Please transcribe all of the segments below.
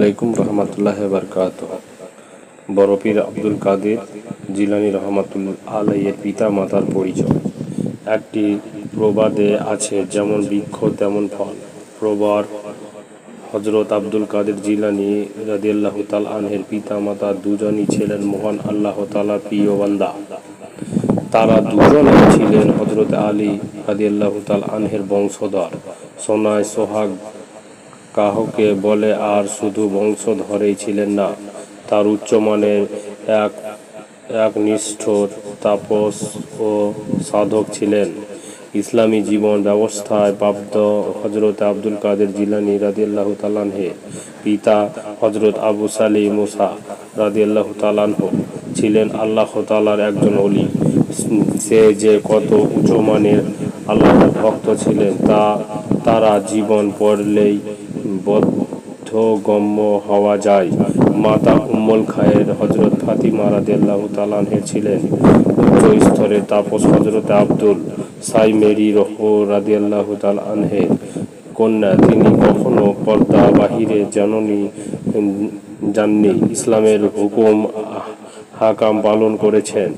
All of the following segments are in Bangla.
আলাইকুম রহমতুল্লাহ বরকাত বরফির আব্দুল কাদের জিলানি রহমতুল্লাহ আলাইয়ের পিতা মাতার পরিচয়। একটি প্রবাদে আছে, যেমন বৃক্ষ তেমন ফল। প্রবার হজরত আব্দুল কাদের জিলানি রাদিয়াল্লাহ তাল আনহের পিতা মাতা দুজনই ছিলেন মহান আল্লাহ তালা প্রিয় বান্দা। তারা দুজনে ছিলেন হজরত আলী রাদিয়াল্লাহ তাল আনহের বংশধর। সোনায় সোহাগ কাহকে বলে, আর শুধু বংশধরেই ছিলেন না, তার উচ্চমানের এক একনিষ্ঠর তাপস ও সাধক ছিলেন। ইসলামী জীবন ব্যবস্থায় প্রাপ্ত হজরত আব্দুল কাদের জিলানি রাদিয়াল্লাহু তালানহে পিতা হজরত আবু সালি মুসা রাদিয়াল্লাহু তালানহ ছিলেন আল্লাহ তালার একজন অলি সে যে কত উচ্চমানের আল্লাহর ভক্ত ছিলেন, তা, তারা জীবন পড়লেই বোধগম্য হওয়া যায়। মাতা উম্মল খায়ের হজরত ফাতিমা রাদিয়াল্লাহু তালানহে ছিলেন উচ্চ স্তরে তাপস হজরত আব্দুল, সাই মেরি রহ রাদিয়াল্লাহু তাল আনহের কন্যা। তিনি কখনো পর্দা বাহিরে জাননি জাননি। ইসলামের হুকুম, হাকাম পালন করেছেন।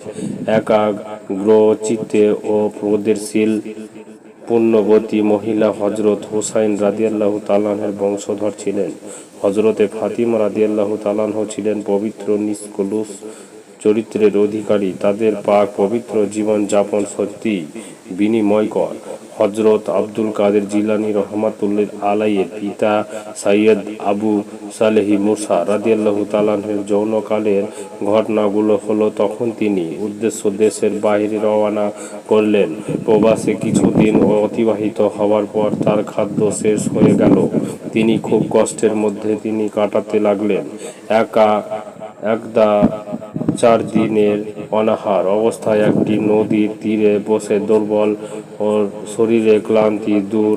একাগ্র চিত্তে ও প্রদেশশীল পুণ্যবতী মহিলা হজরত হুসাইন রাদিয়াল্লাহু তালানহের বংশধর ছিলেন। হজরতে ফাতিমা রাদিয়াল্লাহু তালানহ ছিলেন পবিত্র, নিষ্কলুষ চরিত্রের অধিকারী। তাদের পাক পবিত্র জীবন যাপন সত্যি বিনিময়কর। হজরত আব্দুল কাদের জিলানি রহমাতুল্লিল আলাইয়ের পিতা সাইয়দ আবু সালেহি মুসা রাদিয়াল্লাহু তালানহের যৌনকালের ঘটনাগুলো হলো তখন তিনি উদ্দেশ্য দেশের বাইরে রওনা করলেন। প্রবাসে কিছুদিন অতিবাহিত হওয়ার পর তার খাদ্য শেষ হয়ে গেল। তিনি খুব কষ্টের মধ্যে তিনি কাটাতে লাগলেন। একা, একদা চার দিনের অনাহার অবস্থায় একটি নদীর তীরে বসে দুর্বল ও শরীরে ক্লান্তি দূর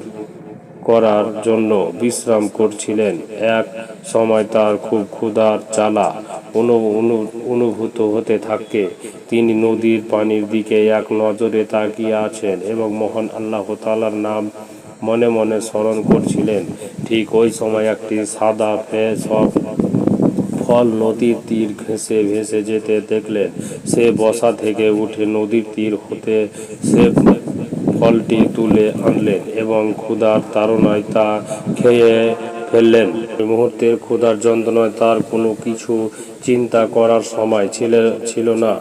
করার জন্য বিশ্রাম করছিলেন। এক সময় তার খুব ক্ষুধার জ্বালা অনুভূত হতে থাকে। তিনি নদীর পানির দিকে এক নজরে তাকিয়ে আছেন এবং মহান আল্লাহ তালার নাম মনে মনে স্মরণ করছিলেন। ঠিক ওই সময় একটি সাদা সব ফল নদীর তীর ঘেঁষে ভেসে যেতে দেখলেন। সে বসা থেকে উঠে নদীর তীর হতে সে ফলটি তুলে আনলেন এবং ক্ষুধার তাড়নায় তা খেয়ে ফেললেন। মুহূর্তের ক্ষুধার যন্ত্রণায় তার কোনো কিছু চিন্তা করার সময় ছিল ছিল না।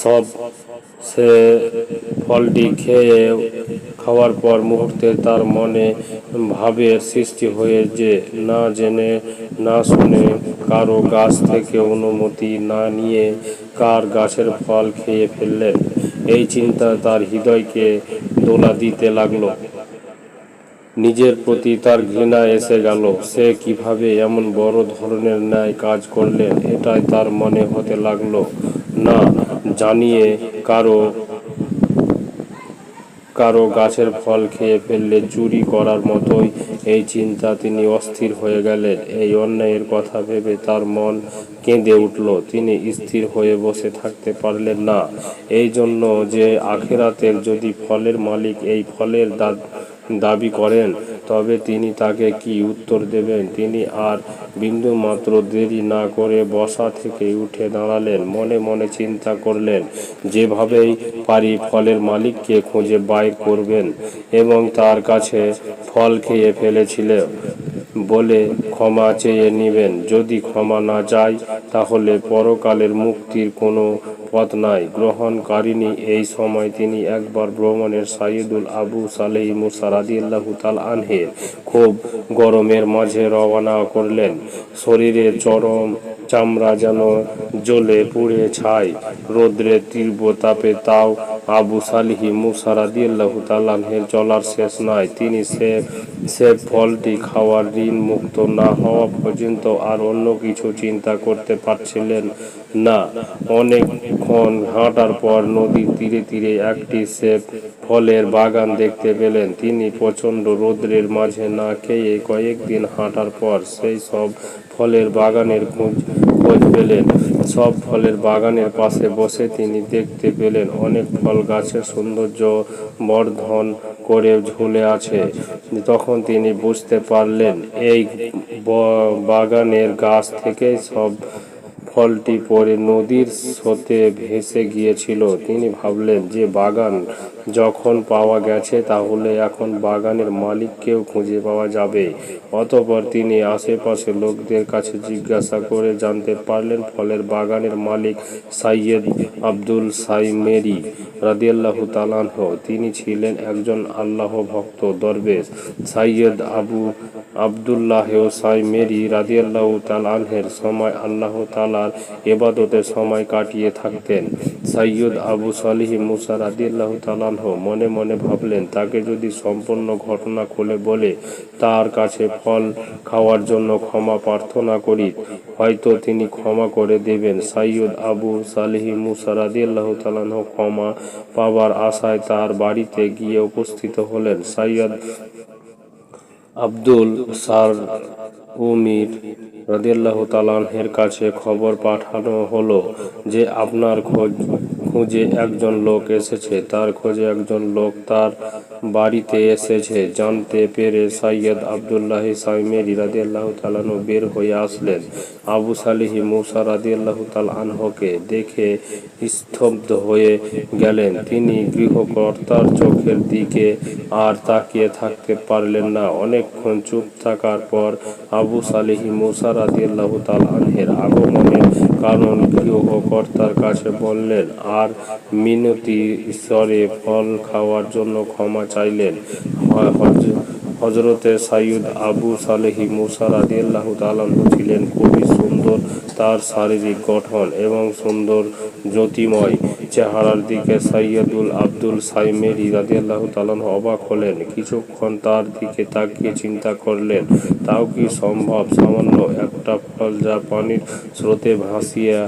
সব সে ফলটি খেয়ে খাওয়ার পর মুহূর্তে তার মনে ভাবের সৃষ্টি হয়ে যে না জেনে, না শুনে কারও গাছ থেকে অনুমতি না নিয়ে কার গাছের ফল খেয়ে ফেললেন। এই চিন্তা তার হৃদয়কে দোলা দিতে লাগল। নিজের প্রতি তার ঘৃণা এসে গেল। সে কীভাবে এমন বড় ধরনের ন্যায় কাজ করলেন এটাই তার মনে হতে লাগল। না, জানিয়ে কারও কারও গাছের ফল খেয়ে ফেললে চুরি করার মতোই এই চিন্তা তিনি অস্থির হয়ে গেলেন। এই অন্যায়ের কথা ভেবে তার মন কেঁদে উঠল। তিনি স্থির হয়ে বসে থাকতে পারলেন না। এই জন্য যে আখেরাতের যদি ফলের মালিক এই ফলের দাবি করেন, তবে তিনি তাকে কি উত্তর দেবেন? তিনি আর বিন্দু মাত্র দেরি না করে বসা থেকে উঠে দাঁড়ালেন। মনে মনে চিন্তা করলেন, যেভাবেই পারি ফলের মালিককে খুঁজে বাইর করবেন। এবং তার কাছে ফল খেয়ে ফেলেছিল বলে ক্ষমা চেয়ে নেবেন। যদি ক্ষমা না যায়, তাহলে পরকালের মুক্তির কোনো পথ নাই। গ্রহণকারিনী এই সময় তিনি একবার ভ্রমণের সাইদুল আবু সালেহ মুসা তাল আনহে খুব গরমের মাঝে রওনা করলেন। শরীরে চরম চামড়া যেন জ্বলে পুড়ে ছাই। রৌদ্রের তীব্র তাপে তাও আবু সালিহি মুসা রাদিয়াল্লাহু তালানহের চলার শেষ নয় তিনি সে সে ফলটি খাওয়ার ঋণ মুক্ত না হওয়া পর্যন্ত আর অন্য কিছু চিন্তা করতে পারছিলেন না। অনেকক্ষণ হাঁটার পর নদীর তীরে তীরে একটি সে ফলের বাগান দেখতে পেলেন। তিনি প্রচণ্ড রৌদ্রের মাঝে না খেয়ে কয়েকদিন হাঁটার পর সেই সব ফলের বাগানের খোঁজ খোঁজ পেলেন। সব ফলের বাগানের পাশে বসে তিনি দেখতে পেলেন অনেক ফল গাছের সৌন্দর্য বর্ধন করে ঝুলে আছে। তখন তিনি বুঝতে পারলেন, এই বাগানের গাছ থেকে সব ফলটি পরে নদীর স্রোতে ভেসে গিয়েছিল। তিনি ভাবলেন যে বাগান যখন পাওয়া গেছে তাহলে এখন বাগানের মালিককেও খুঁজে পাওয়া যাবে। অতপর তিনি আশেপাশে লোকদের কাছে জিজ্ঞাসা করে জানতে পারলেন ফলের বাগানের মালিক সাইয়েদ আব্দুল সাইমেরি রাদিয়াল্লাহু তালানহ তিনি ছিলেন একজন আল্লাহ ভক্ত, দরবেশ। সাইয়েদ আবু আবদুল্লাহ সাই সাইমেরি রাদিয়াল্লাহু তালানহের সময় আল্লাহ তালার এবাদতের সময় কাটিয়ে থাকতেন। সাইয়দ আবু সালিহ মুসা রাদিয়াল্লাহু তালানহ মনে মনে ভাবলেন, তাকে যদি সম্পূর্ণ ঘটনা খুলে বলে, তার কাছে ফল খাওয়ার জন্য ক্ষমা প্রার্থনা করি, হয়তো তিনি ক্ষমা করে দেবেন। সাইয়দ আবু সালিহ মুসা রাদিয়াল্লাহু তালানহ ক্ষমা পাবার আশায় তার বাড়িতে গিয়ে উপস্থিত হলেন। সাইয়দ আব্দুল সার উমির রদিয়াল্লাহ তালানহের কাছে খবর পাঠানো হলো যে আপনার খোঁজ খুঁজে একজন লোক এসেছে। তার খোঁজে একজন লোক তার বাড়িতে এসেছে। জানতে পেরে সাইয়দ আবদুল্লাহ সাইমেরি রাদিয়াল্লাহ তালানহ বের হয়ে আসলেন। আবু সালিহি মুসা রাদিয়াল্লাহ তালানহকে দেখে স্তব্ধ হয়ে গেলেন। তিনি গৃহকর্তার চোখের দিকে আর তাকিয়ে থাকতে পারলেন না। অনেকক্ষণ চুপ থাকার পর আবু সালিহি মুসা রাদিয়াল্লাহু তাআলার আগমনের কারণ গৃহকর্তার কাছে বললেন, আর মিনতি ঈশ্বরে ফল খাওয়ার জন্য ক্ষমা চাইলেন। হজ- হজরতে সাইয়দ আবু সালেহি মুসা রাদিয়াল্লাহু তাআলাহু ছিলেন খুবই সুন্দর তার শারীরিক গঠন এবং সুন্দর জ্যোতিময়। চেহারার দিকে সাইয়দুল আব্দুল সাইমেরি রাদিয়াল্লাহু তাআলাহু অবাক হলেন, কিছুক্ষণ তার দিকে তাকিয়ে চিন্তা করলেন, তাও কি সম্ভব? সামান্য একটা যা পানির স্রোতে ভাসিয়ে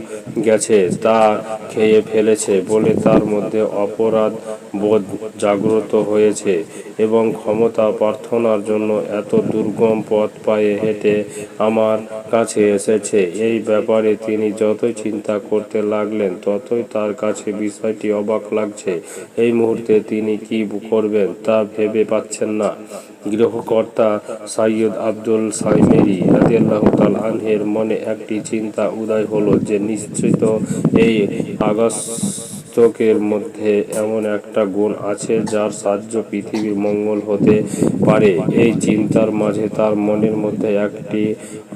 গেছে, তা খেয়ে ফেলেছে বলে তার মধ্যে অপরাধ বোধ জাগ্রত হয়েছে এবং ক্ষমতা প্রার্থনার জন্য এত দুর্গম পথ পায়ে হেঁটে আমার কাছে এসেছে। এই ব্যাপারে তিনি যতই চিন্তা করতে লাগলেন, ততই তার কাছে বিষয়টি অবাক লাগছে। এই মুহূর্তে তিনি কি করবেন তা ভেবে পাচ্ছেন না। গৃহকর্তা সাইয়দ আব্দুল সাইমেরি রাদিয়াল্লাহু তাআলা আনহের মনে একটি চিন্তা উদয় হলো যে নিশ্চিত এই আগস্তকের মধ্যে এমন একটা গুণ আছে যার সাহায্য পৃথিবীর মঙ্গল হতে পারে। এই চিন্তার মাঝে তার মনের মধ্যে একটি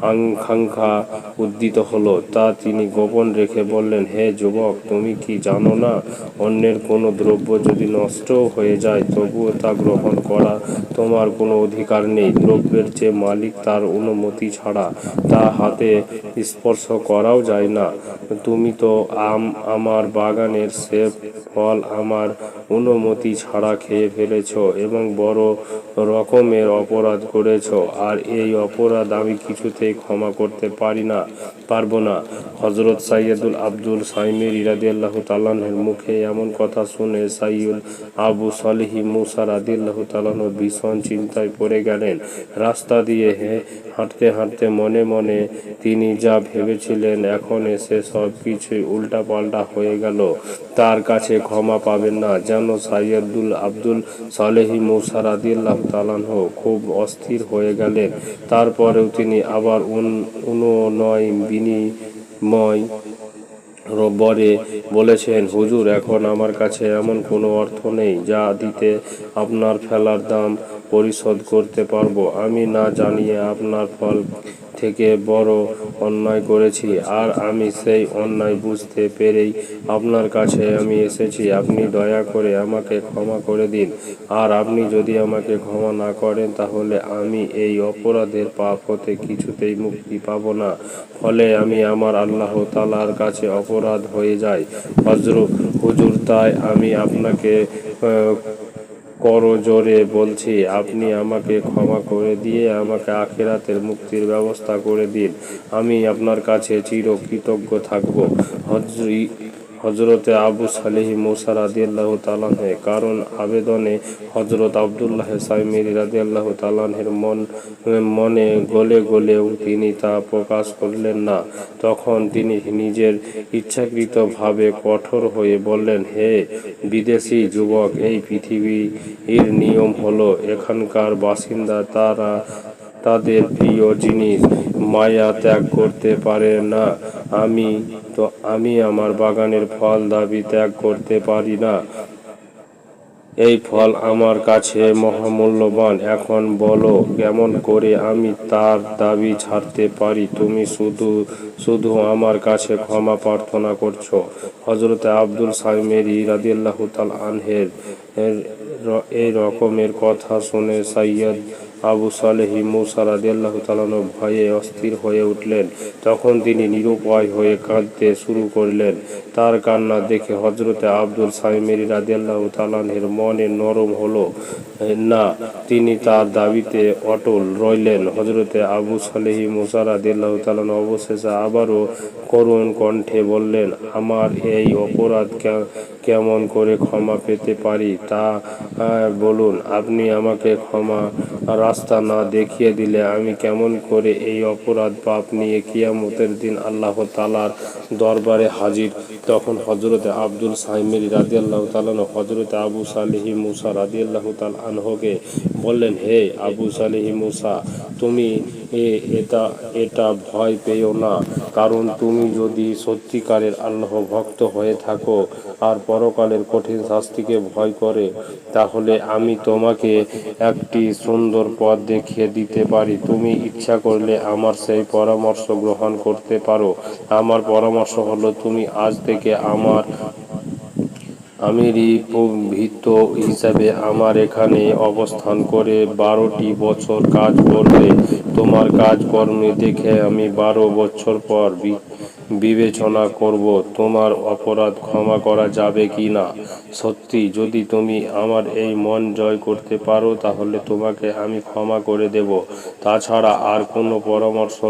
আকাঙ্ক্ষা উদ্দিত হলো। তা তিনি গোপন রেখে বললেন, হে যুবক, তুমি কি জানো না, অন্যের কোনো দ্রব্য যদি নষ্টও হয়ে যায়, তবুও তা গ্রহণ করা তোমার কোনো অধিকার নেই। দ্রব্যের যে মালিক তার অনুমতি ছাড়া তা হাতে স্পর্শ করাও যায় না। তুমি তো আম, আমার বাগানের সেব ফল আমার অনুমতি ছাড়া খেয়ে ফেলেছো এবং বড় রকমের অপরাধ করেছ। আর এই অপরাধ আমি কিছুতেই ক্ষমা করতে পারি না, পারব না। হজরত সাইয়দুল আব্দুল সাইমের ইরাদিয়াল্লাহ তালানের মুখে এমন কথা শুনে সাইয়দ আবু সালিহি মুসা রাদিয়াল্লাহ তালানো ভীষণ চিন্তায় পড়ে গেলেন। রাস্তা দিয়ে হে, হাঁটতে হাঁটতে মনে মনে তিনি যা ভেবেছিলেন এখন এসে সব কিছুই উল্টাপাল্টা হয়ে গেল। তার কাছে ক্ষমা পাবেন না যেন সাইয়দুল আব্দুল সালেহি মুসা রাদিয়াল্লাহ তালানহ খুব অস্থির হয়ে গেলেন। তারপরেও তিনি আবার উন- অনুনয় বিনিময় বরে বলেছেন, হুজুর, এখন আমার কাছে এমন কোনো অর্থ নেই যা দিতে আপনার ফেলার দাম পরিশোধ করতে পারব। আমি না জানিয়ে আপনার ফল থেকে বড় অন্যায় করেছি, আর আমি সেই অন্যায় বুঝতে পেরেই আপনার কাছে আমি এসেছি। আপনি দয়া করে আমাকে ক্ষমা করে দিন। আর আপনি যদি আমাকে ক্ষমা না করেন, তাহলে আমি এই অপরাধের পাপ হতে কিছুতেই মুক্তি পাব না। ফলে আমি আমার আল্লাহ তালার কাছে অপরাধ হয়ে যাই। হজর হুজুর, তাই আমি আপনাকে করজোরে বলছি, আপনি আমাকে ক্ষমা করে দিয়ে আমাকে আখেরাতের মুক্তির ব্যবস্থা করে দিন। আমি আপনার কাছে চির কৃতজ্ঞ থাকব। হজরি হজরতে আবু সালেহ মুসা রাদিয়াল্লাহ তালাহে কারণ আবেদনে হজরত আবদুল্লাহ সাইমির রাদিয়াল্লাহ তালাহের মন, মনে গলে গলেও তিনি তা প্রকাশ করলেন না। তখন তিনি নিজের ইচ্ছাকৃতভাবে কঠোর হয়ে বললেন, হে বিদেশি যুবক, এই পৃথিবীর নিয়ম হলো, এখানকার বাসিন্দা, তারা, তাদের প্রিয় জিনিস মায়া ত্যাগ করতে পারে না। আমি তো, আমি আমার বাগানের ফল দাবি ত্যাগ করতে পারি না। এই ফল আমার কাছে মহামূল্যবান। এখন বলো, কেমন করে আমি তার দাবি ছাড়তে পারি? তুমি শুধু শুধু আমার কাছে ক্ষমা প্রার্থনা করছ। হজরতে আব্দুল সাইমেরি রাদিয়াল্লাহু তাল আনহের এই রকমের কথা শুনে সাইয়দ আবু সালেহি মুসা রাদিয়াল্লাহু তালানো ভয়ে অস্থির হয়ে উঠলেন। তখন তিনি নিরুপায় হয়ে কাঁদতে শুরু করলেন। তার কান্না দেখে হজরতে আব্দুল সাইমেরি রাদিয়াল্লাহু তালানের মনে নরম হলো। না, তিনি তার দাবিতে অটল রইলেন। হজরতে আবু সালেহি মুসা রাদিয়াল্লাহু তালান অবশেষে আবারও করুণ কণ্ঠে বললেন, আমার এই অপরাধ কেমন করে ক্ষমা পেতে পারি তা বলুন, আপনি আমাকে ক্ষমা রাস্তা না দেখিয়ে দিলে আমি কেমন করে এই অপরাধ পাপ নিয়ে কিয়ামতের দিন আল্লাহ তালার দরবারে হাজির তখন হজরতে আব্দুল সাইমেরি রাজি আল্লাহ তালান হজরতে আবু সালেহি মুসা রাজি আল্লাহ তাল আনহকে বললেন, হে আবু সালেহি মুসা, তুমি এটা এটা ভয় পেও না। কারণ তুমি যদি সত্যিকারের আল্লাহ ভক্ত হয়ে থাকো আর পরকালের কঠিন শাস্তিকে ভয় করে, তাহলে আমি তোমাকে একটি সুন্দর পথ দেখিয়ে দিতে পারি। তুমি ইচ্ছা করলে আমার সেই পরামর্শ গ্রহণ করতে পারো। আমার পরামর্শ হলো, তুমি আজ থেকে আমার আমিরই ভিত্ত হিসাবে আমার এখানে অবস্থান করে বারোটি বছর কাজ করবে। তোমার কাজকর্মে দেখে আমি বারো বছর পর বিবেচনা করব, তোমার অপরাধ ক্ষমা করা যাবে কি না? সত্যি, যদি তুমি আমার এই মন জয় করতে পারো, তাহলে তোমাকে আমি ক্ষমা করে দেব। তাছাড়া আর কোনো পরামর্শ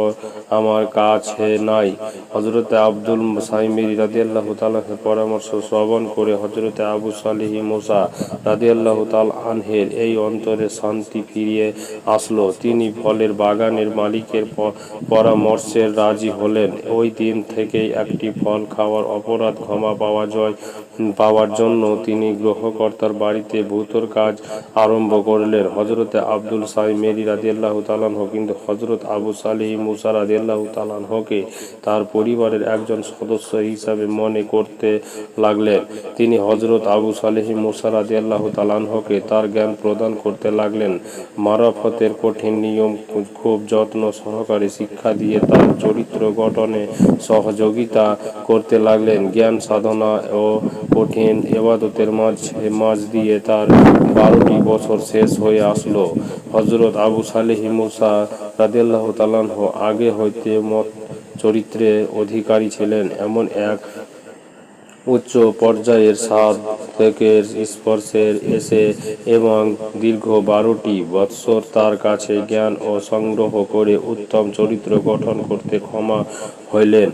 আমার কাছে নাই। হজরতে আব্দুল সাইমির রাদিয়াল্লাহু তাআলার পরামর্শ শ্রবণ করে হজরতে আবু সালিহি মুসা রাদিয়াল্লাহু তাআলা আনহের এই অন্তরে শান্তি ফিরিয়ে আসলো। তিনি ফলের বাগানের মালিকের প- পরামর্শের রাজি হলেন। ওই দিন থেকেই একটি ফল খাওয়ার অপরাধ, ক্ষমা পাওয়া যায় পাওয়ার জন্য তিনি গ্রহকর্তার বাড়িতে ভূতর কাজ আরম্ভ করলেন। হজরতে আব্দুল সাই মেরি রাদিয়াল্লাহু তালানহ কিন্তু হজরত আবু সালিহি মুসা রাদিয়াল্লাহু তালানহকে তার পরিবারের একজন সদস্য হিসাবে মনে করতে লাগলেন। তিনি হজরত আবু সালেহি মুসা রাদিয়াল্লাহু তালানহকে তার জ্ঞান প্রদান করতে লাগলেন। মারাফতের কঠিন নিয়ম খুব যত্ন সহকারে শিক্ষা দিয়ে তার চরিত্র গঠনে সহযোগিতা করতে লাগলেন। জ্ঞান, সাধনা ও কঠিন এবাদতের মাঝে, মাঝ দিয়ে তার বারোটি বছর শেষ হয়ে আসলো। হজরত আবু সালেহি মুসা রাদেল্লাহ তালানহ আগে হইতে মত চরিত্রে অধিকারী ছিলেন। এমন এক উচ্চ পর্যায়ের স্বাদ থেকে স্পর্শের এসে এবং দীর্ঘ বারোটি বৎসর তার কাছে জ্ঞান ও সংগ্রহ করে উত্তম চরিত্র গঠন করতে ক্ষমা হইলেন।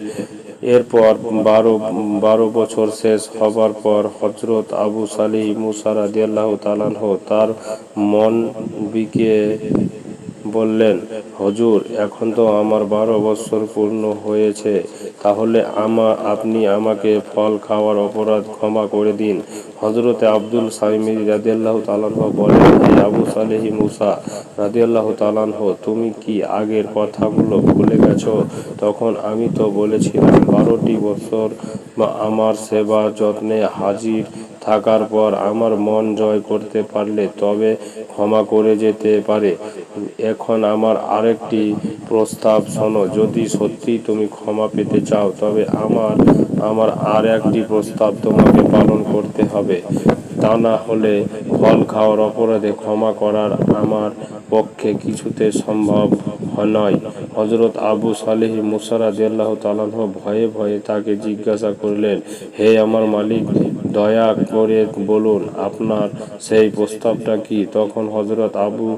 এরপর বারো বারো বছর শেষ হবার পর হজরত আবু সালি মুসা রাদিয়াল্লাহ তালানহ তার মন বিকে বললেন, হজুর, এখন তো আমার বারো বছর পূর্ণ হয়েছে। তাহলে আমা, আপনি আমাকে ফল খাওয়ার অপরাধ ক্ষমা করে দিন। হজরতে আব্দুল সাইমি রাদিয়াল্লাহ তালানহ বলেন, হে আবু সালেহি মুসা রাদিয়াল্লাহ তালানহ তুমি কি আগের কথাগুলো ভুলে গেছো? তখন আমি তো বলেছিলাম, বারোটি বছর আমার সেবা যত্নে হাজির থাকার পর আমার মন জয় করতে পারলে তবে ক্ষমা করে যেতে পারে। এখন আমার আরেকটি প্রস্তাব শোনো, যদি সত্যি তুমি ক্ষমা পেতে চাও, তবে আমার আমার আর একটি প্রস্তাব তোমাকে পালন করতে হবে। তা না হলে ফল খাওয়ার অপরাধে ক্ষমা করার আমার পক্ষে কিছুতে সম্ভব নয়। হজরত আবু সালেহ মুসারা দেল্লাহ তালাহ ভয়ে ভয়ে তাকে জিজ্ঞাসা করলেন, হে আমার মালিক দয়া করে বলুন, আপনার সেই প্রস্তাবটা কি? তখন হজরত আবু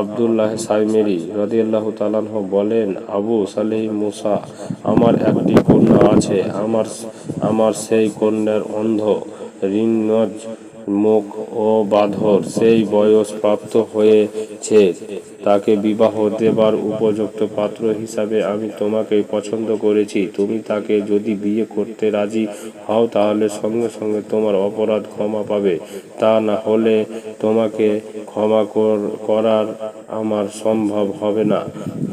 আবদুল্লাহ সাইমেরি রদিয়াল্লাহ তালাহ বলেন, আবু সালেহ মুসা, আমার একটি কন্যা আছে। আমার আমার সেই কন্যার অন্ধ ঋণজ মুখ ও বাঁধর সেই বয়স প্রাপ্ত হয়েছে। তাকে বিবাহ দেবার উপযুক্ত পাত্র হিসাবে আমি তোমাকে পছন্দ করেছি। তুমি তাকে যদি বিয়ে করতে রাজি হও, তাহলে সঙ্গে সঙ্গে তোমার অপরাধ ক্ষমা পাবে। তা না হলে তোমাকে ক্ষমা কর- করার আমার সম্ভব হবে না।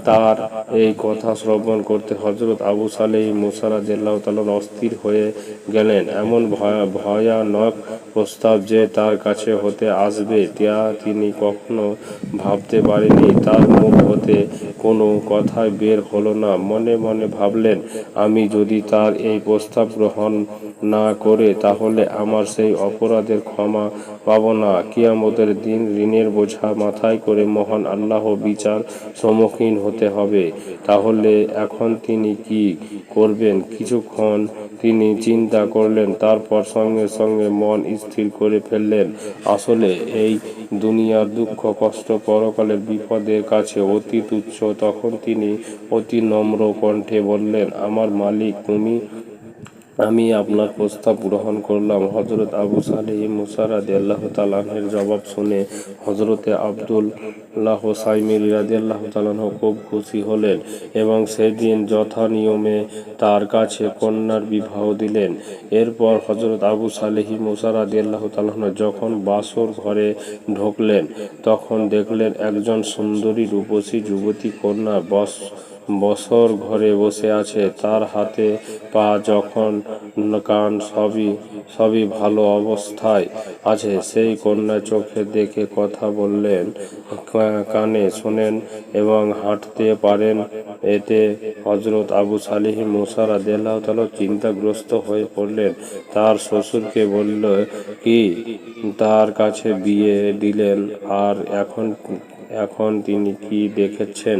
তার এই কথা শ্রবণ করতে হজরত আবু সালেহ মুসারা জেল্লাহ তালন অস্থির হয়ে গেলেন। এমন ভয়া- ভয়ানক প্রস্তাব যে তার কাছে হতে আসবে তা তিনি কখনো ভাবতে পারেনি তার মুখ হতে কোনো কথাই বের হলো না। মনে মনে ভাবলেন, আমি যদি তার এই প্রস্তাব গ্রহণ না করে, তাহলে আমার সেই অপরাধের ক্ষমা পাব না। কিয়ামতের দিন ঋণের বোঝা মাথায় করে মহান আল্লাহ বিচার সম্মুখীন হতে হবে। তাহলে এখন তিনি কি করবেন? কিছুক্ষণ তিনি চিন্তা করলেন, তারপর সঙ্গে সঙ্গে মন স্থির করে ফেললেন। আসলে এই দুনিয়ার দুঃখ, কষ্ট, পরকালের বিপদের কাছে অতি তুচ্ছ। তখন তিনি অতি নম্র কণ্ঠে বললেন, আমার মালিক, তুমি আমি আপনার প্রস্তাব গ্রহণ করলাম। হজরত আবু সালেহ মুসারাদ আল্লাহ তালাহের জবাব শুনে হজরতে আবদুল্লাহ সাইমির রাজি আল্লাহ তালাহ খুব খুশি হলেন এবং সেদিন যথা নিয়মে তার কাছে কন্যার বিবাহ দিলেন। এরপর হজরত আবু সালেহি মুসারাদ আল্লাহ তালাহ যখন বাসর ঘরে ঢুকলেন, তখন দেখলেন একজন সুন্দরী রূপসী যুবতী কন্যা বস বসর ঘরে বসে আছে। তার হাতে পা যখন কান, সবই সবই ভালো অবস্থায় আছে। সেই কন্যা চোখে দেখে কথা বললেন, কানে শোনেন এবং হাঁটতে পারেন। এতে হজরত আবু সালিহ মুসার আদাল্লাহ চিন্তাগ্রস্ত হয়ে পড়লেন। তার শ্বশুরকে বলল, কি? তার কাছে বিয়ে দিলেন? আর এখন এখন তিনি কি দেখেছেন?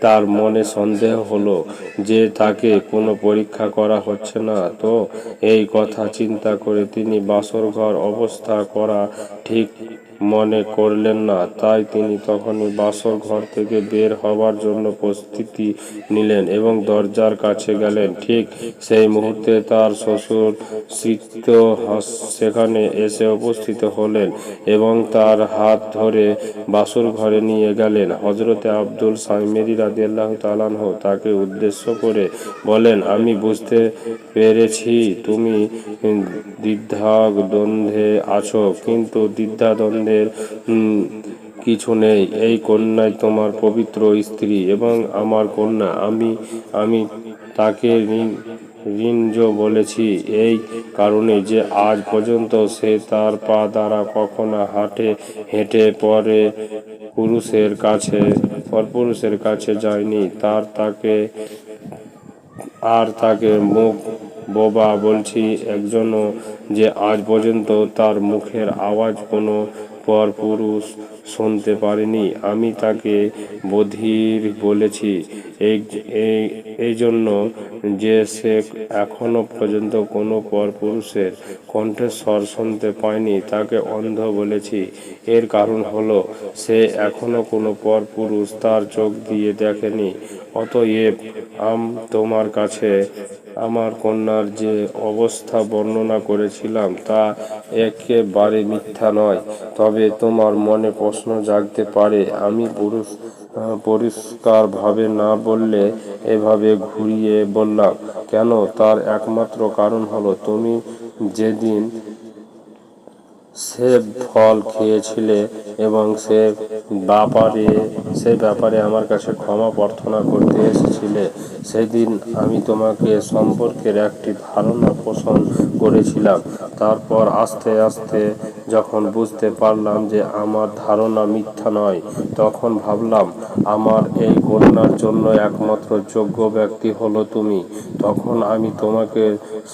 তার মনে সন্দেহ হলো যে তাকে কোনো পরীক্ষা করা হচ্ছে না। তো এই কথা চিন্তা করে তিনি বাসর ঘর অবস্থা করা ঠিক মনে করলেন না, তাই তিনি তখনই বাসর ঘর থেকে বের হবার জন্য প্রস্তুতি নিলেন এবং দরজার কাছে গেলেন। ঠিক সেই মুহূর্তে তার শ্বশুর সিক্ত সেখানে এসে উপস্থিত হলেন এবং তার হাত ধরে বাসর ঘরে নিয়ে গেলেন। হজরতে আব্দুল সাইমেরি রাজি আল্লাহ তালানহ তাকে উদ্দেশ্য করে বলেন, আমি বুঝতে পেরেছি তুমি দ্বিধা দ্বন্দ্বে আছো, কিন্তু দ্বিধা দ্বন্দ্বের উম, কিছু নেই। এই কন্যাই তোমার পবিত্র স্ত্রী এবং আমার কন্যা। আমি আমি তাকে ঋণ ঋণজ বলেছি এই কারণে যে আজ পর্যন্ত সে তার পা দ্বারা কখনো হাঁটে হেঁটে পরে পুরুষের কাছে পরপুরুষের কাছে যায়নি। তার তাকে আর তাকে মুখ বোবা বলছি একজনও যে আজ পর্যন্ত তার মুখের আওয়াজ কোনো পর পুরুষ শুনতে পারেনি। আমি তাকে বধির বলেছি। এই জন্য যে সে এখনও পর্যন্ত কোনো পর পুরুষের কণ্ঠস্বর শুনতে পায়নি, তাকে অন্ধ বলেছি। এর কারণ হলো, সে এখনও কোনো পর পুরুষ তার চোখ দিয়ে দেখেনি। অতএব আম, তোমার কাছে আমার কন্যার যে অবস্থা বর্ণনা করেছিলাম, তা একেবারে মিথ্যা নয়। তবে তোমার মনে প্রশ্ন জাগতে পারে। আমি পুরুষ পরিষ্কারভাবে না বললে এভাবে ঘুরিয়ে বললাম, কেন? তার একমাত্র কারণ হলো, তুমি যেদিন সে ফল খেয়েছিলে এবং সে ব্যাপারে সে ব্যাপারে আমার কাছে ক্ষমা প্রার্থনা করতে এসেছিলে সেদিন আমি তোমাকে সম্পর্কের একটি ধারণা পোষণ করেছিলাম। তারপর আস্তে আস্তে যখন বুঝতে পারলাম যে আমার ধারণা মিথ্যা নয়, তখন ভাবলাম, আমার এই কন্যার জন্য একমাত্র যোগ্য ব্যক্তি হলো তুমি। তখন আমি তোমাকে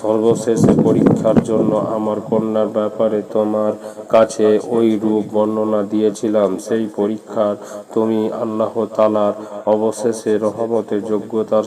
সর্বশেষে পরীক্ষার জন্য আমার কন্যার ব্যাপারে তোমার কাছে ওই রূপ বর্ণনা দিয়েছিলাম। সেই পরীক্ষার তুমি আল্লাহ তালার অবশেষে রহমতের যোগ্যতার